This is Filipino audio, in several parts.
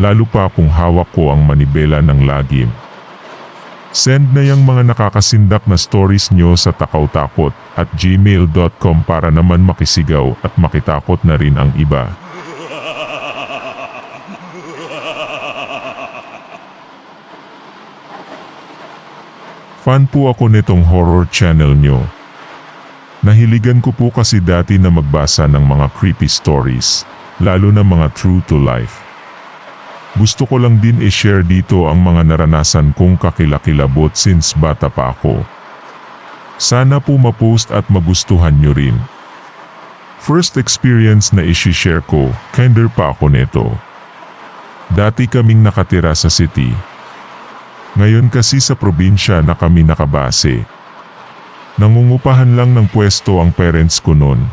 lalo pa kung hawak ko ang manibela ng lagim. Send na yung mga nakakasindak na stories nyo sa takawtakot at gmail.com para naman makisigaw at makitakot na rin ang iba. Fan po ako nitong horror channel nyo. Nahiligan ko po kasi dati na magbasa ng mga creepy stories, lalo na mga true to life. Gusto ko lang din i-share dito ang mga naranasan kong kakilakilabot since bata pa ako. Sana po ma-post at magustuhan nyo rin. First experience na isi-share ko, kinder pa ako nito. Dati kaming nakatira sa city. Ngayon kasi sa probinsya na kami nakabase. Nangungupahan lang ng pwesto ang parents ko noon.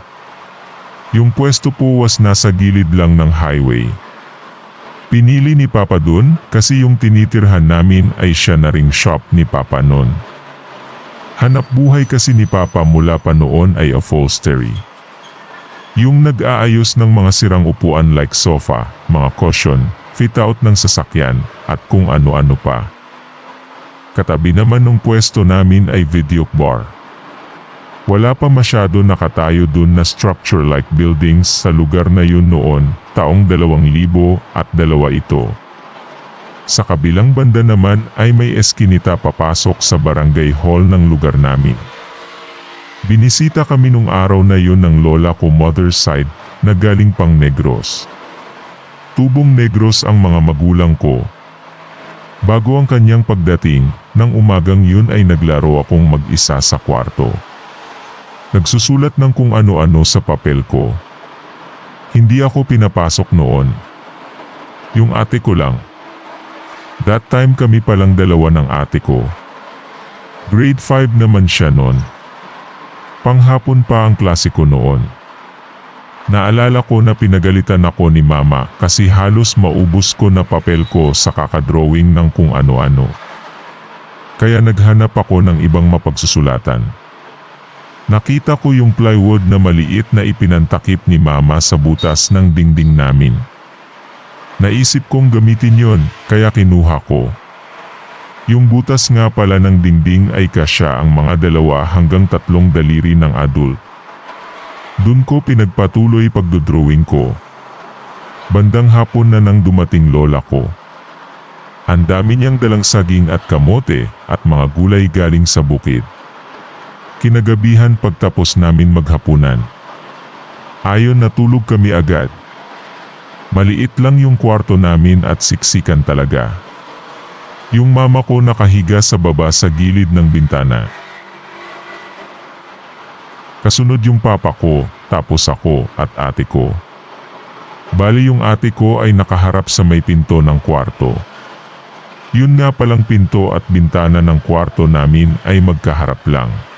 Yung pwesto po was nasa gilid lang ng highway. Pinili ni Papa dun kasi yung tinitirhan namin ay siya na ring shop ni Papa noon. Hanap buhay kasi ni Papa mula pa noon ay upholstery. Yung nag-aayos ng mga sirang upuan like sofa, mga cushion, fit out ng sasakyan, at kung ano-ano pa. Katabi naman ng pwesto namin ay video bar. Wala pa masyado nakatayo dun na structure-like buildings sa lugar na yun noon, taong 2000 at dalawa ito. Sa kabilang banda naman ay may eskinita papasok sa barangay hall ng lugar namin. Binisita kami nung araw na yun ng lola ko mother's side na galing pang Negros. Tubong Negros ang mga magulang ko. Bago ang kanyang pagdating, nang umagang yun ay naglaro akong mag-isa sa kwarto. Nagsusulat ng kung ano-ano sa papel ko. Hindi ako pinapasok noon. Yung ate ko lang. That time kami palang dalawa ng ate ko. Grade 5 naman siya noon. Panghapon pa ang klase ko noon. Naalala ko na pinagalitan ako ni mama kasi halos maubos ko na papel ko sa kakadrawing ng kung ano-ano. Kaya naghanap ako ng ibang mapagsusulatan. Nakita ko yung plywood na maliit na ipinantakip ni mama sa butas ng dingding namin. Naisip kong gamitin yon, kaya kinuha ko. Yung butas nga pala ng dingding ay kasya ang mga dalawa hanggang tatlong daliri ng adult. Dun ko pinagpatuloy pagdodrawing ko. Bandang hapon na nang dumating lola ko. Ang dami niyang dalang saging at kamote at mga gulay galing sa bukid. Kinagabihan pagtapos namin maghapunan. Ayon natulog kami agad. Maliit lang yung kwarto namin at siksikan talaga. Yung mama ko nakahiga sa baba sa gilid ng bintana. Kasunod yung papa ko, tapos ako at ate ko. Bali yung ate ko ay nakaharap sa may pinto ng kwarto. Yun nga palang pinto at bintana ng kwarto namin ay magkaharap lang.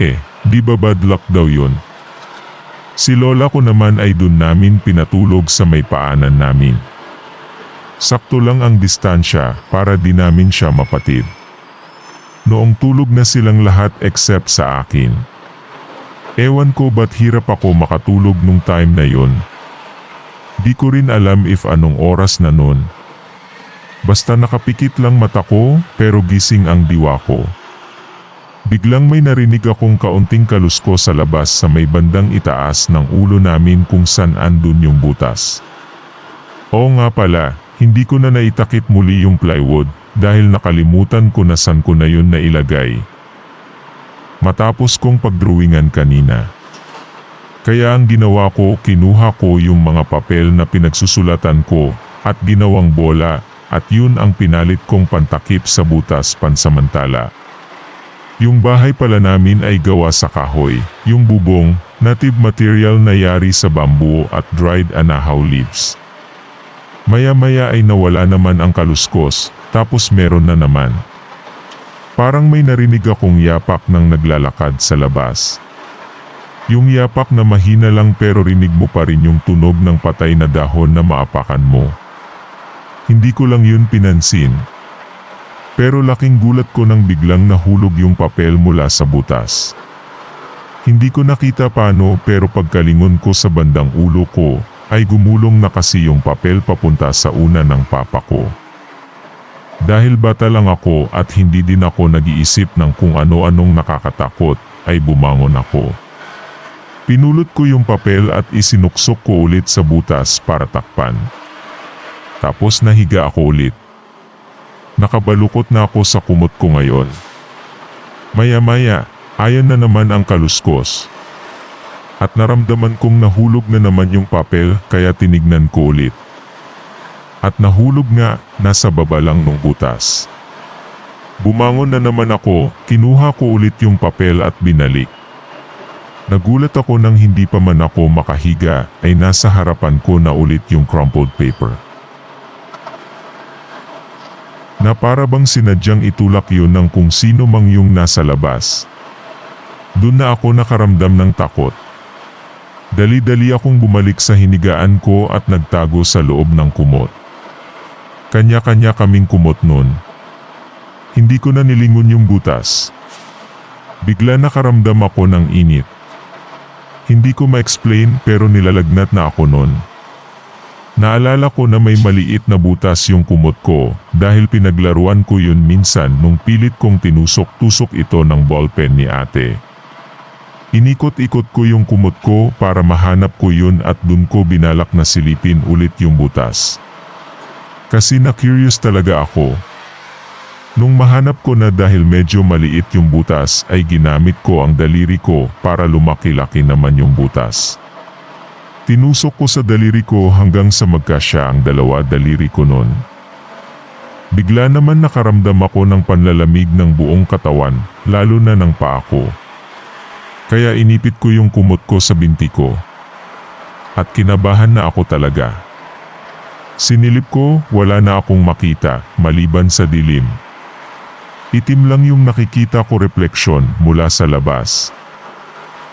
Eh, di ba bad luck daw yun? Si lola ko naman ay dun namin pinatulog sa may paanan namin. Sakto lang ang distansya para di namin siya mapatid. Noong tulog na silang lahat except sa akin. Ewan ko ba't hirap ako makatulog nung time na yon. Di ko rin alam if anong oras na nun. Basta nakapikit lang mata ko pero gising ang diwa ko. Biglang may narinig akong kaunting kalusko sa labas sa may bandang itaas ng ulo namin kung saan andun yung butas. Oo nga pala, hindi ko na naitakip muli yung plywood dahil nakalimutan ko na saan ko na yun nailagay. Matapos kong pagdrawingan kanina. Kaya ang ginawa ko, kinuha ko yung mga papel na pinagsusulatan ko at ginawang bola at yun ang pinalit kong pantakip sa butas pansamantala. Yung bahay pala namin ay gawa sa kahoy, yung bubong, native material na yari sa bamboo at dried anahaw leaves. Maya-maya ay nawala naman ang kaluskos, tapos meron na naman. Parang may narinig akong yapak ng naglalakad sa labas. Yung yapak na mahina lang pero rinig mo pa rin yung tunog ng patay na dahon na maapakan mo. Hindi ko lang yun pinansin. Pero laking gulat ko nang biglang nahulog yung papel mula sa butas. Hindi ko nakita paano pero pagkalingon ko sa bandang ulo ko, ay gumulong na kasi yung papel papunta sa una ng papa ko. Dahil bata lang ako at hindi din ako nag-iisip ng kung ano-anong nakakatakot, ay bumangon ako. Pinulot ko yung papel at isinuksok ko ulit sa butas para takpan. Tapos nahiga ako ulit. Nakabalukot na ako sa kumot ko ngayon. Maya-maya, ayon na naman ang kaluskos. At naramdaman kong nahulog na naman yung papel kaya tinignan ko ulit. At nahulog nga, nasa baba lang nung butas. Bumangon na naman ako, kinuha ko ulit yung papel at binalik. Nagulat ako nang hindi pa man ako makahiga ay nasa harapan ko na ulit yung crumpled paper. Na para bang sinadyang itulak yun ng kung sino mang yung nasa labas. Doon na ako nakaramdam ng takot. Dali-dali akong bumalik sa hinigaan ko at nagtago sa loob ng kumot. Kanya-kanya kaming kumot nun. Hindi ko na nilingon yung butas. Bigla nakaramdam ako ng init. Hindi ko ma-explain pero nilalagnat na ako nun. Naalala ko na may maliit na butas yung kumot ko dahil pinaglaruan ko yun minsan nung pilit kong tinusok-tusok ito ng ballpen ni ate. Inikot-ikot ko yung kumot ko para mahanap ko yun at dun ko binalak na silipin ulit yung butas. Kasi na-curious talaga ako. Nung mahanap ko na dahil medyo maliit yung butas ay ginamit ko ang daliri ko para lumaki-laki naman yung butas. Tinusok ko sa daliri ko hanggang sa magkasya ang dalawa daliri ko nun. Bigla naman nakaramdam ako ng panlalamig ng buong katawan, lalo na ng paa ko. Kaya inipit ko yung kumot ko sa binti ko. At kinabahan na ako talaga. Sinilip ko, wala na akong makita, maliban sa dilim. Itim lang yung nakikita ko refleksyon mula sa labas.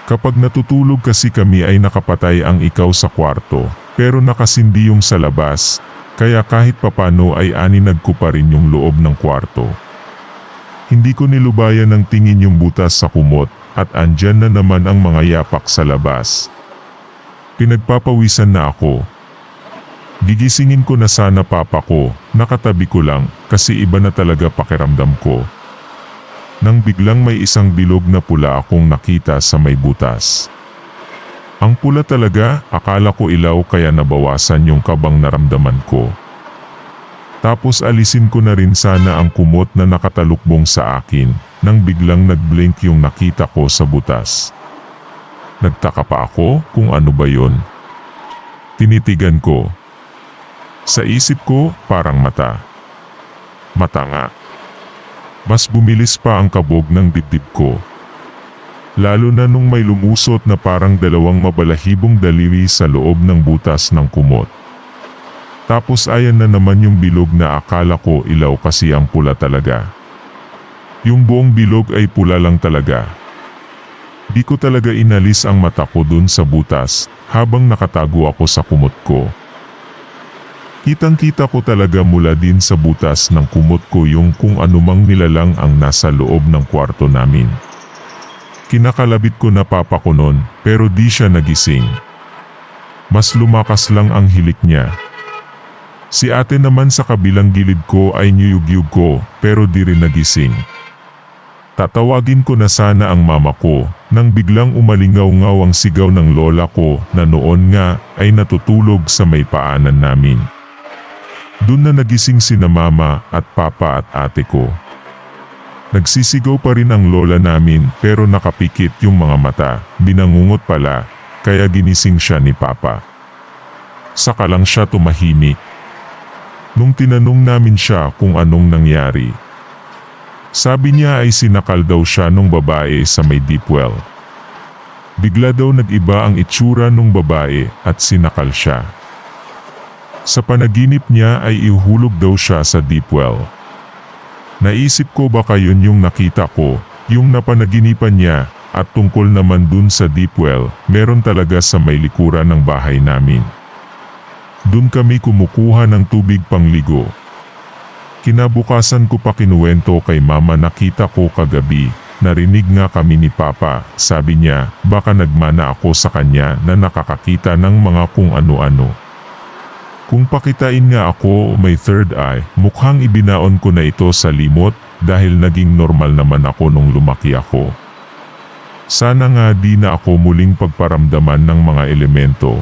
Kapag natutulog kasi kami ay nakapatay ang ikaw sa kwarto, pero nakasindi yung sa labas, kaya kahit papano ay aninag ko pa rin yung loob ng kwarto. Hindi ko nilubayan ng tingin yung butas sa kumot, at andyan na naman ang mga yapak sa labas. Pinagpapawisan na ako. Gigisingin ko na sana papa ko, nakatabi ko lang, kasi iba na talaga pakiramdam ko. Nang biglang may isang bilog na pula akong nakita sa may butas. Ang pula talaga, akala ko ilaw kaya nabawasan yung kabang naramdaman ko. Tapos alisin ko na rin sana ang kumot na nakatalukbong sa akin, nang biglang nagblink yung nakita ko sa butas. Nagtaka pa ako kung ano ba yon. Tinitigan ko. Sa isip ko, parang mata. Mata nga. Mas bumilis pa ang kabog ng dibdib ko. Lalo na nung may lumusot na parang dalawang mabalahibong daliri sa loob ng butas ng kumot. Tapos ayan na naman yung bilog na akala ko ilaw kasi ang pula talaga. Yung buong bilog ay pula lang talaga. Di ko talaga inalis ang mata ko dun sa butas habang nakatago ako sa kumot ko. Kitang kita ko talaga mula din sa butas ng kumot ko yung kung anumang nilalang ang nasa loob ng kwarto namin. Kinakalabit ko na papa ko nun pero di siya nagising. Mas lumakas lang ang hilik niya. Si ate naman sa kabilang gilid ko ay niyugyug ko pero di rin nagising. Tatawagin ko na sana ang mama ko nang biglang umalingaw-ngaw ang sigaw ng lola ko na noon nga ay natutulog sa may paanan namin. Doon na nagising sina mama at papa at ate ko. Nagsisigaw pa rin ang lola namin pero nakapikit yung mga mata, binangungot pala, kaya ginising siya ni papa. Saka lang siya tumahimik. Nung tinanong namin siya kung anong nangyari. Sabi niya ay sinakal daw siya nung babae sa may deep well. Bigla daw nag-iba ang itsura nung babae at sinakal siya. Sa panaginip niya ay ihulog daw siya sa deep well. Naisip ko baka yun yung nakita ko, yung napanaginipan niya, at tungkol naman dun sa deep well, meron talaga sa may likuran ng bahay namin. Dun kami kumukuha ng tubig pangligo. Kinabukasan ko pa kinuwento kay mama nakita ko kagabi, narinig nga kami ni papa, sabi niya, baka nagmana ako sa kanya na nakakakita ng mga kung ano-ano. Kung pakitain nga ako may third eye, mukhang ibinaon ko na ito sa limot dahil naging normal naman ako nung lumaki ako. Sana nga di na ako muling pagparamdaman ng mga elemento.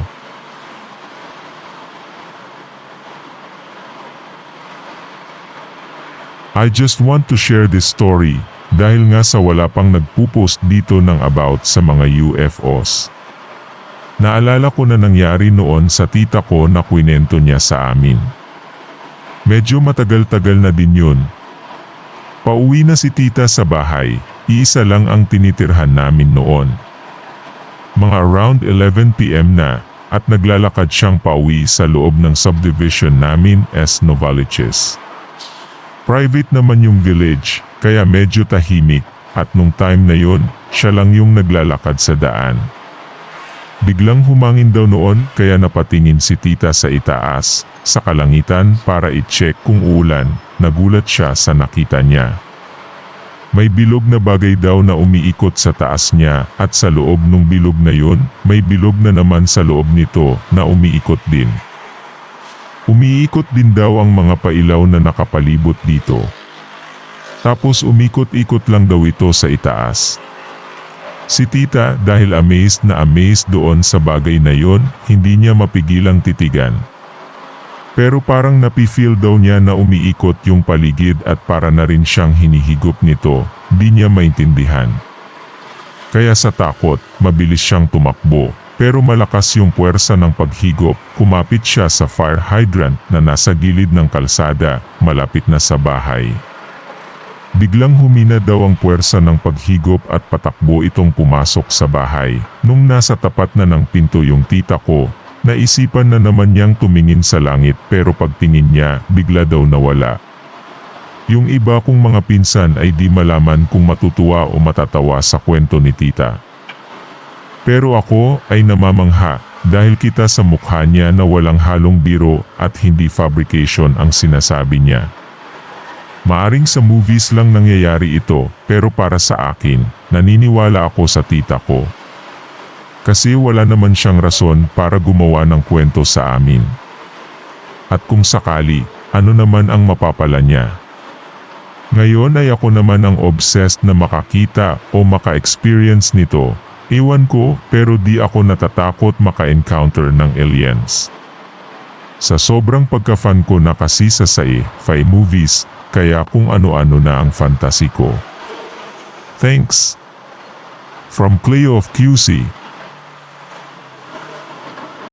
I just want to share this story dahil nga sa wala pang nagpupost dito ng about sa mga UFOs. Naalala ko na nangyari noon sa tita ko na kwinento niya sa amin. Medyo matagal-tagal na din yun. Pauwi na si tita sa bahay, iisa lang ang tinitirhan namin noon. Mga around 11pm na at naglalakad siyang pauwi sa loob ng subdivision namin as Novaliches. Private naman yung village, kaya medyo tahimik, at nung time na yon, siya lang yung naglalakad sa daan. Biglang humangin daw noon kaya napatingin si tita sa itaas, sa kalangitan para i-check kung ulan, nagulat siya sa nakita niya. May bilog na bagay daw na umiikot sa taas niya at sa loob ng bilog na yon, may bilog na naman sa loob nito na umiikot din. Umiikot din daw ang mga pailaw na nakapalibot dito. Tapos umikot-ikot lang daw ito sa itaas. Si tita dahil amazed na amazed doon sa bagay na yon, hindi niya mapigilang titigan. Pero parang napifeel daw niya na umiikot yung paligid at para na rin siyang hinihigop nito, di niya maintindihan. Kaya sa takot, mabilis siyang tumakbo, pero malakas yung puwersa ng paghigop, kumapit siya sa fire hydrant na nasa gilid ng kalsada, malapit na sa bahay. Biglang humina daw ang puwersa ng paghigop at patakbo itong pumasok sa bahay. Nung nasa tapat na ng pinto yung tita ko, naisipan na naman niyang tumingin sa langit pero pagtingin niya, bigla daw nawala. Yung iba kong mga pinsan ay di malaman kung matutuwa o matatawa sa kwento ni tita. Pero ako ay namamangha dahil kita sa mukha niya na walang halong biro at hindi fabrication ang sinasabi niya. Maaring sa movies lang nangyayari ito pero para sa akin, naniniwala ako sa tita ko. Kasi wala naman siyang rason para gumawa ng kwento sa amin. At kung sakali, ano naman ang mapapala niya? Ngayon ay ako naman ang obsessed na makakita o maka-experience nito. Iwan ko pero di ako natatakot maka-encounter ng aliens. Sa sobrang pagka-fan ko na kasi sa sci-fi movies, kaya kung ano-ano na ang fantasy ko. Thanks. From Cleo of QC,